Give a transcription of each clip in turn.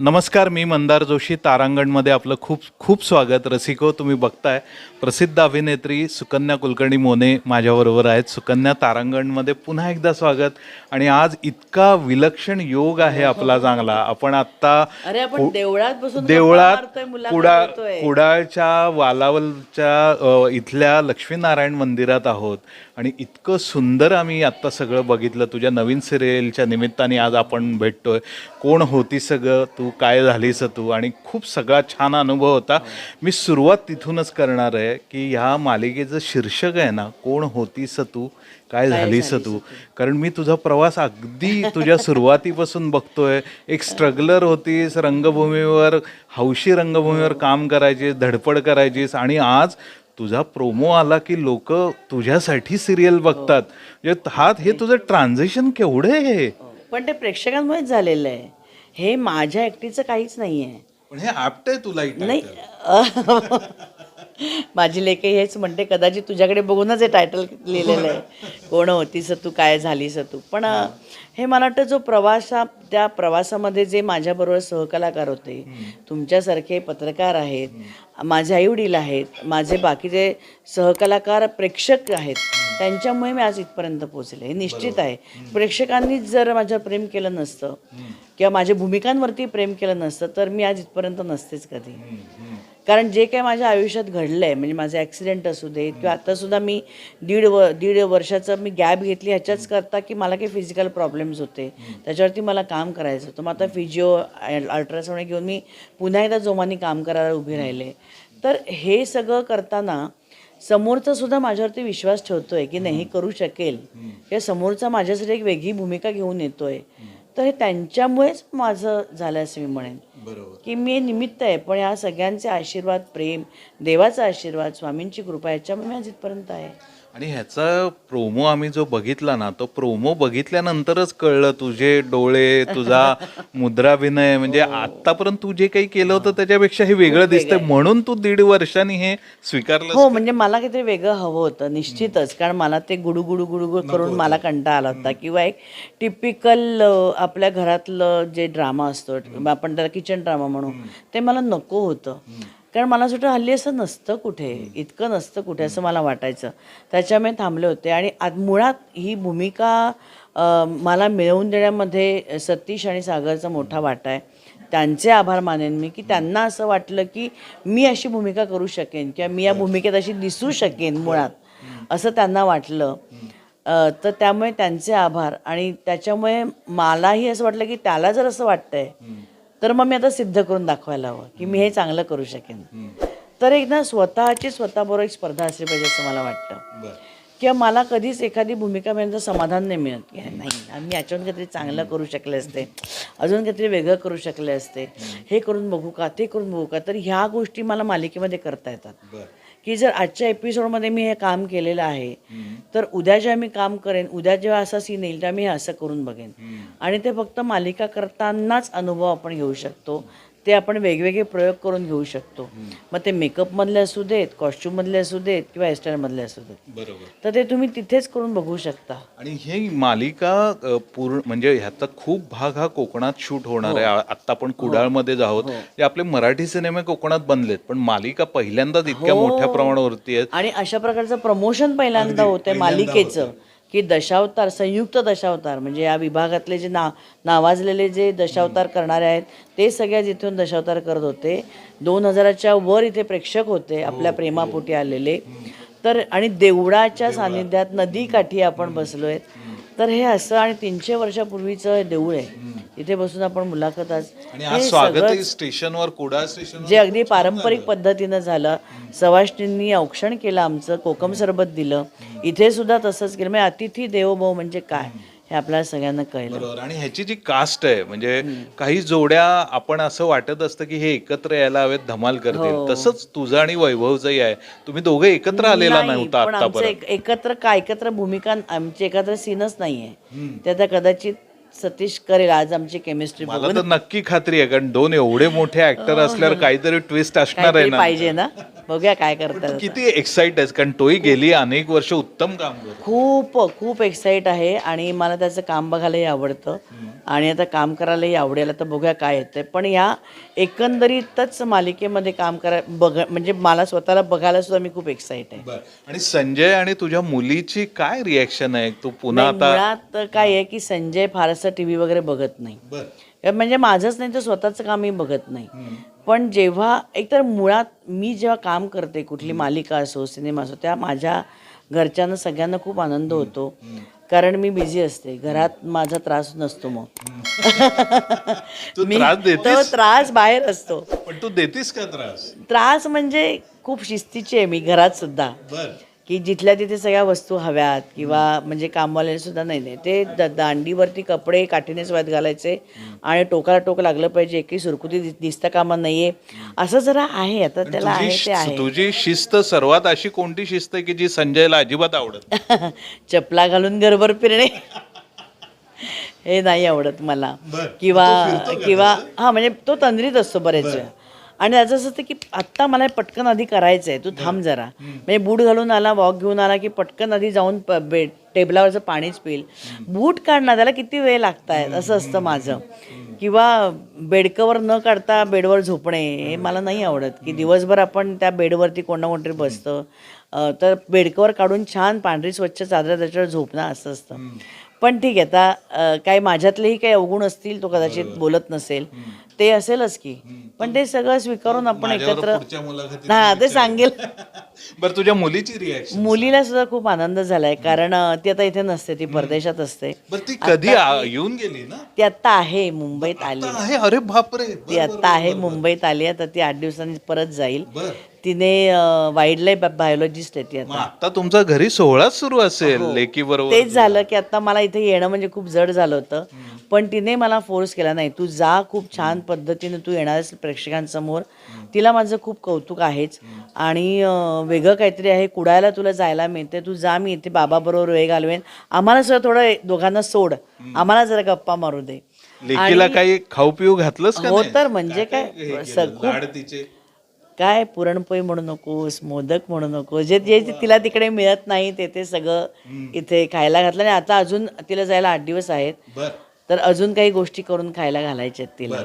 नमस्कार मी मंदार जोशी तारांगणमध्ये आपलं खूप खूप स्वागत. रसिको तुम्ही बघताय प्रसिद्ध अभिनेत्री सुकन्या कुलकर्णी मोने माझ्याबरोबर आहेत. सुकन्या तारांगणमध्ये पुन्हा एकदा स्वागत. आणि आज इतका विलक्षण योग आहे आपला चांगला. आपण आत्ता देवळात कुडा. कुडाळच्या वालावलच्या इथल्या लक्ष्मीनारायण मंदिरात आहोत. आणि इतकं सुंदर आम्ही आत्ता सगळं बघितलं. तुझ्या नवीन सिरियलच्या निमित्ताने आज आपण भेटतोय. कोण होती सगळं? तू काय झालीस तू? आणि खूप सगळा छान अनुभव होता. मी सुरुवात तिथूनच करणार आहे की ह्या मालिकेचं शीर्षक आहे ना कोण होतीस तू? काय झालीस तू? कारण मी तुझा प्रवास अगदी तुझ्या सुरुवातीपासून बघतोय. एक स्ट्रगलर होतीस रंगभूमीवर हौशी रंगभूमीवर काम करायचीस धडपड करायचीस आणि आज तुझा प्रोमो आला की लोक तुझ्यासाठी सिरियल बघतात. म्हणजे हा हे तुझं ट्रान्झिशन केवढं आहे? हे. पण ते प्रेक्षकांमुळेच झालेलं आहे. हे माझ्या एकटीचं काहीच नाही आहे पण हे आपटंय तुला नाही. माझी लेखे हेच म्हणते कदाचित तुझ्याकडे बघूनच हे टायटल लिहिलेलं आहे. कोण होतीस तू? काय झालीस तू? पण हे मला वाटतं जो प्रवासा त्या प्रवासामध्ये जे माझ्याबरोबर सहकलाकार होते तुमच्यासारखे पत्रकार आहेत माझे आईवडील आहेत माझे बाकीचे सहकलाकार प्रेक्षक आहेत त्यांच्यामुळे मी आज इथपर्यंत पोहोचले. हे निश्चित आहे. प्रेक्षकांनीच जर माझ्यावर प्रेम केलं नसतं किंवा माझ्या भूमिकांवरती प्रेम केलं नसतं तर मी आज इथपर्यंत नसतेच कधी. कारण जे काही माझ्या आयुष्यात घडलं आहे म्हणजे माझे ॲक्सिडेंट असू देत किंवा आत्तासुद्धा मी दीड व दीड वर्षाचं मी गॅप घेतली ह्याच्याच करता की मला काही फिजिकल प्रॉब्लेम्स होते. त्याच्यावरती मला काम करायचं होतं. मग आता फिजिओ अल्ट्रासाऊंड घेऊन मी पुन्हा एकदा जोमाने काम करायला उभी राहिले. तर हे सगळं करताना समोरचा सुद्धा माझ्यावरती विश्वास ठेवतोय की नाही हे करू शकेल. किंवा समोरचा माझ्यासाठी एक वेगळी भूमिका घेऊन येतोय. तर हे त्यांच्यामुळेच माझं झालं असं मी म्हणेन. बरोबर. की मी निमित्त आहे पण ह्या सगळ्यांचे आशीर्वाद प्रेम देवाचा आशीर्वाद स्वामींची कृपा याच्यामुळे मी आज इथपर्यंत आहे. आणि ह्याचा प्रोमो आम्ही जो बघितला ना तो प्रोमो बघितल्यानंतरच कळलं तुझे डोळे तुझा मुद्राभिनय म्हणजे आतापर्यंत तू जे काही केलं होतं त्याच्यापेक्षा हे वेगळं दिसतंय. म्हणून तू दीड वर्षांनी हे स्वीकारलं हो म्हणजे मला काहीतरी वेगळं हवं होतं निश्चितच. कारण मला ते गुडू गुडू गुडू गुडू करून मला कंटाळा आला होता. किंवा एक टिपिकल आपल्या घरातलं जे ड्रामा असतो आपण त्याला किचन ड्रामा म्हणू ते मला नको होतं. कारण मला सुद्धा हल्ली असं नसतं कुठे इतकं नसतं कुठे असं मला वाटायचं. त्याच्यामुळे थांबले होते आणि आत मुळात ही भूमिका मला मिळवून देण्यामध्ये सतीश आणि सागरचा मोठा वाटा आहे. त्यांचे आभार मानेन मी की त्यांना असं वाटलं की मी अशी भूमिका करू शकेन किंवा मी या भूमिकेत अशी दिसू शकेन मुळात असं त्यांना वाटलं. तर त्यामुळे त्यांचे आभार आणि त्याच्यामुळे मलाही असं वाटलं की त्याला जर असं वाटतंय तर मग मी आता सिद्ध करून दाखवायला हवं की मी हे चांगलं करू शकेन. तर एकदा स्वतःची स्वतःबरोबर एक स्पर्धा असली पाहिजे असं मला वाटतं. किंवा मला कधीच एखादी भूमिका मिळण्याचं समाधान नाही मिळत की नाही मी याच्यावर काहीतरी चांगलं करू शकले असते अजून काहीतरी वेगळं करू शकले असते. हे करून बघू का ते करून बघू का तर ह्या गोष्टी मला मालिकेमध्ये करता येतात. की जर आजच्या एपिसोडमध्ये मी हे काम केलेलं आहे तर उद्या जेव्हा मी काम करेन उद्या जेव्हा असा सीन येईल तेव्हा मी हे असं करून बघेन. आणि ते फक्त मालिका करतानाच अनुभव आपण घेऊ शकतो. ते आपण वेगवेगळे प्रयोग करून घेऊ शकतो. मग ते मेकअपमधले असू देत कॉस्ट्यूममधले असू देत किंवा हेअरस्टाईलमधले असू देत. बरोबर. तर ते तुम्ही तिथेच करून बघू शकता. आणि ही मालिका पूर्ण म्हणजे ह्याचा खूप भाग हा कोकणात शूट होणार आहे. आ- आत्ता आपण कुडाळमध्ये आहोत. जे आपले मराठी सिनेमे कोकणात बनलेत पण मालिका पहिल्यांदाच इतक्या मोठ्या प्रमाणावरती आहे आणि अशा प्रकारचं प्रमोशन पहिल्यांदा होतंय मालिकेचं. की दशावतार संयुक्त दशावतार म्हणजे या विभागातले जे ना नावाजलेले जे दशावतार करणारे आहेत ते सगळ्या जिथून दशावतार करत होते. दोन हजाराच्या वर इथे प्रेक्षक होते आपल्या प्रेमापोटी आलेले. तर आणि देवळाच्या सानिध्यात नदीकाठी आपण बसलोय. तर हे असं आणि तीनशे वर्षापूर्वीचं हे देऊळ आहे. तिथे बसून आपण मुलाखत आज आणि हे आज स्वागत सगळंच स्टेशनवर कुडाळ जे अगदी पारंपरिक पद्धतीनं झालं. सवाष्णींनी औक्षण केलं आमचं कोकम सरबत दिलं. इथे सुद्धा तसंच केलं. म्हणजे अतिथी देवोभव म्हणजे काय? हे आपल्याला सगळ्यांना कळलं. बरोबर. आणि ह्याची जी कास्ट आहे म्हणजे काही जोड्या आपण असं वाटत असतं की हे एकत्र यायला हवेत धमाल करतील. तसंच तुझं आणि वैभवचंही आहे. तुम्ही दोघे एकत्र आलेला नाही, नव्हता पण आमचं आतापर्यंत. एक- एकत्र का एकत्र भूमिका आमची एकत्र सीनच नाहीये. ते आता कदाचित सतीश करेल आज आमची केमिस्ट्री मला तर नक्की खात्री आहे कारण दोन एवढे मोठे ऍक्टर असल्यावर काहीतरी ट्विस्ट असणार आहे काहीतरी ना. पाहिजे ना. बघूया काय करतात किती एक्साइट आहेस कारण तोही गेली अनेक वर्ष उत्तम काम करतो. खूप खूप एक्साईट आहे आणि मला त्याचं काम बघायलाही आवडतं. आणि आता काम करायलाही आवडेल. तर बघूया काय येतं पण ह्या एकंदरीतच मालिकेमध्ये काम करा बघ म्हणजे मला स्वतःला बघायला सुद्धा मी खूप एक्साईट आहे. आणि संजय आणि तुझ्या मुलीची काय रिॲक्शन आहे? तू पुन्हा नाही, आता मुळात काय आहे की संजय फारसं टी व्ही वगैरे बघत नाही. म्हणजे माझंच नाही तर स्वतःचं कामही बघत नाही. पण जेव्हा एकतर मुळात मी जेव्हा काम करते कुठली मालिका असो सिनेमा असो त्या माझ्या घरच्यांना सगळ्यांना खूप आनंद होतो. कारण मी बिझी असते. घरात माझा त्रास नसतो मग. तू मी त्रास तो देतेस? त्रास बाहेर असतो. पण तू देतीस का त्रास? त्रास म्हणजे खूप शिस्तीची आहे मी घरात सुद्धा. बर. की जिथल्या तिथे सगळ्या वस्तू हव्यात किंवा म्हणजे कामवाले सुद्धा नाही नाही ते द- दांडीवरती कपडे काठीने स्वाद घालायचे आणि टोकाला टोक लागलं पाहिजे की सुरकुती दि- दिसता कामा नाहीये. असं जरा आहे आता त्याला आहे तुझी ते आहे. तुझी शिस्त सर्वात अशी कोणती शिस्त आहे की जी संजयला अजिबात आवडत नाही? चपला घालून गरबर फिरणे. हे नाही आवडत मला. किंवा किंवा हा म्हणजे तो तंद्रीत असतो बरेच वेळा. आणि त्याचं असं असतं की आत्ता मला पटकन आधी करायचं आहे. तू थांब जरा. म्हणजे बूट घालून आला वॉक घेऊन आला की पटकन आधी जाऊन प- बे टेबलावरचं पाणीच पिईल. बूट काढणार त्याला किती वेळ लागतायत असं असतं माझं. किंवा बेडकवर न काढता बेडवर झोपणे हे मला नाही आवडत की दिवसभर आपण त्या बेडवरती कोण कोणतरी बसतं. तर बेडकवर काढून छान पांढरी स्वच्छ चादर त्याच्यावर झोपणं असं असतं. पण ठीक आहे आता काही माझ्यातलेही काही अवगुण असतील तो कदाचित बोलत नसेल ते असेलच की. पण ते सगळं स्वीकारून आपण माझ्यावर एकत्र पुढच्या मुलाखतीत हा ते सांगेल. बरं तुझ्या मुलीची रिॲक्शन मुलीला सुद्धा खूप आनंद झालाय कारण अं, ती आता इथे नसते ती परदेशात असते. बरं ती कधी आ- येऊन गेली ना? ती आता आहे मुंबईत आली. आता आहे? अरे बापरे ती आता आहे मुंबईत आली आहे तर ती आठ दिवसांनी परत जाईल. बर. तिने वाईल्ड लाईफ बायोलॉजिस्ट आहे ती आता. मग आता तुमचा घरी सोहळाच सुरू असेल लेकी बरोबर. तेच झालं की आता मला इथे येणं म्हणजे खूप जड झालं होतं. पण तिने मला फोर्स केला नाही तू जा खूप छान पद्धतीने तू येणार आहेस प्रेक्षकांसमोर. तिला माझं खूप कौतुक आहेच. आणि वेगळं काहीतरी आहे कुडायला तुला जायला मिळते तू जा मी इथे बाबाबरोबर वेळ घालवेन. आम्हाला सुद्धा थोडं दोघांना सोड. आम्हाला जरा गप्पा मारू दे. लेकीला काही खाऊ पिऊ घातलंस का हो? तर म्हणजे काय स- केलं, खूप लाड तिचे? काय पुरणपोळी म्हणू नकोस मोदक म्हणू नको जे जे जे तिला तिकडे मिळत नाही ते ते सगळं इथे खायला घातलं. आणि आता अजून तिला जायला आठ दिवस आहेत. बर. तर अजून काही गोष्टी करून खायला घालायच्या आहेत तिला.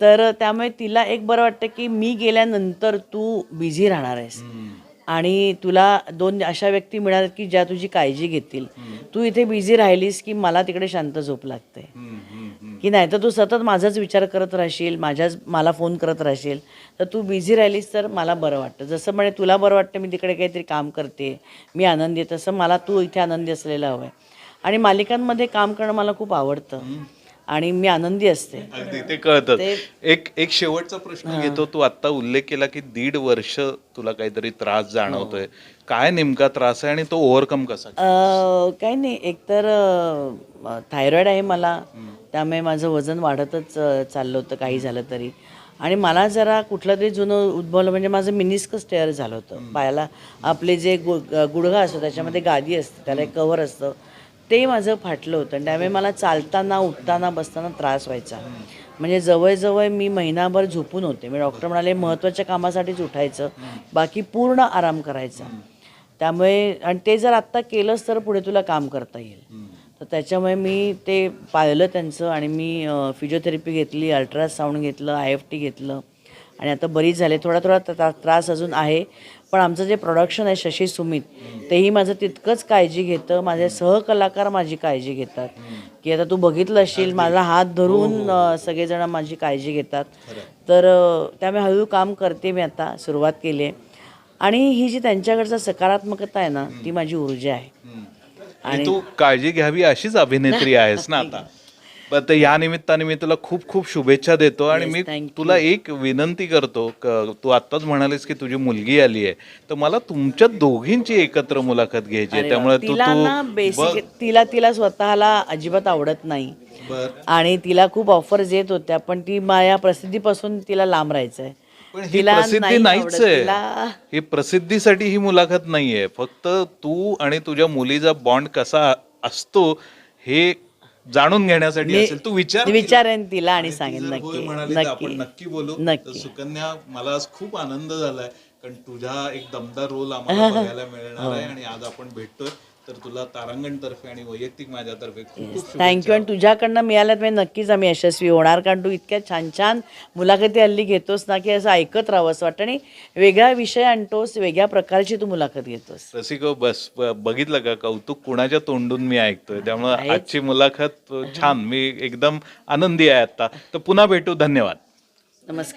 तर त्यामुळे तिला एक बरं वाटतं की मी गेल्यानंतर तू बिझी राहणार आहेस. आणि तुला दोन अशा व्यक्ती मिळाल्या की ज्या तुझी काळजी घेतील. तू इथे बिझी राहिलीस की मला तिकडे शांत झोप लागते. की नाही तर तू सतत माझाच विचार करत राहशील माझ्याच मला फोन करत राहशील. तर तू बिझी राहिलीस तर मला बरं वाटतं. जसं म्हणजे तुला बरं वाटतं मी तिकडे काहीतरी काम करते मी आनंदी आहे तसं मला तू इथे आनंदी असलेला हवं आहे आणि मालिकांमध्ये काम करणं मला खूप आवडतं. आणि मी आनंदी असते. अगदी ते कळतं एक एक शेवटचा प्रश्न घेतो तू आता उल्लेख केला की दीड वर्ष तुला काहीतरी त्रास जाणवतोय. काय नेमका त्रास आहे आणि तो ओव्हरकम कसा काही नाही. एकतर थायरॉईड आहे मला. त्यामुळे माझं वजन वाढतच चाललं होतं काही झालं तरी. आणि मला जरा कुठलं तरी जुनं उद्भवलं म्हणजे माझं मिनिस्कस टेअर झालं होतं. पायाला आपले जे गुडघा असतो त्याच्यामध्ये गादी असते त्याला एक कवर असतं. ते माझं फाटलं होतं. आणि त्यामुळे मला चालताना उठताना बसताना त्रास व्हायचा. म्हणजे जवळजवळ मी महिनाभर झोपून होते. मी डॉक्टर म्हणाले महत्त्वाच्या कामासाठीच उठायचं. बाकी पूर्ण आराम करायचा. त्यामुळे आणि ते जर आत्ता केलंच तर पुढे तुला काम करता येईल. तर त्याच्यामुळे मी ते पाळलं त्यांचं आणि मी फिजिओथेरपी घेतली अल्ट्रासाऊंड घेतलं आय एफ टी घेतलं. आणि आता बरीच झाले. थोडा थोडा त्रास अजून आहे. पण आमचं जे प्रोडक्शन आहे शशी सुमित तेही माझं तितकंच काळजी घेतं. माझे सहकलाकार माझी काळजी घेतात. की आता तू बघितलं असशील माझा हात धरून अ, सगळेजण माझी काळजी घेतात. तर त्यामुळे हळूहळू काम करते मी आता सुरुवात केली आहे आणि ही जी त्यांच्याकडचा सकारात्मकता आहे ना ती माझी ऊर्जा आहे. आणि तू काळजी घ्यावी अशीच अभिनेत्री आहेस ना आता. पण ते या निमित्ताने मी तुला खूप खूप शुभेच्छा देतो आणि मी. तुला एक विनंती करतो क- तू आत्ताच म्हणालीस की तुझी मुलगी आली आहे तर मला तुमच्या दोघींची एकत्र मुलाखत घ्यायची आहे. त्यामुळे. तू तिला तू तिला तिला स्वतःला अजिबात आवडत नाही. आणि तिला खूप ऑफर्स येत होत्या पण ती माझ्या प्रसिद्धीपासून तिला लांब राहायचंय. पण ही तिला प्रसिद्धी नाही नाहीच. आहे. ही प्रसिद्धीसाठी ही मुलाखत नाहीये. फक्त तू आणि तुझ्या मुलीचा बॉन्ड कसा असतो हे जाणून घेण्यासाठी मी- असेल तू विचार विचारेन तिला आणि ती सांगेन जर होय नक्की म्हणाली तर आपण नक्की नक्की बोलू. नक्की. तर सुकन्या मला आज खूप आनंद झालाय कारण तुझा एक दमदार रोल आम्हाला बघायला मिळणार आहे आणि आज आपण भेटतोय. तर तुला तारांगण तर्फे आणि वैयक्तिक माझ्यातर्फे थँक्यू आणि तुझ्याकडनं मिळाल्यात म्हणजे नक्कीच आम्ही यशस्वी होणार कारण तू इतक्या छान छान मुलाखती हल्ली घेतोस ना की असं ऐकत राहावं असं वाटतं. आणि वेगळा विषय आणतोस वेगळ्या प्रकारची तू मुलाखत घेतोस. रसिको बस बघितलं का कौतुक? कुणाच्या तोंडून मी ऐकतोय? त्यामुळे आजची मुलाखत छान. मी एकदम आनंदी आहे आता तर पुन्हा भेटू. धन्यवाद. नमस्कार.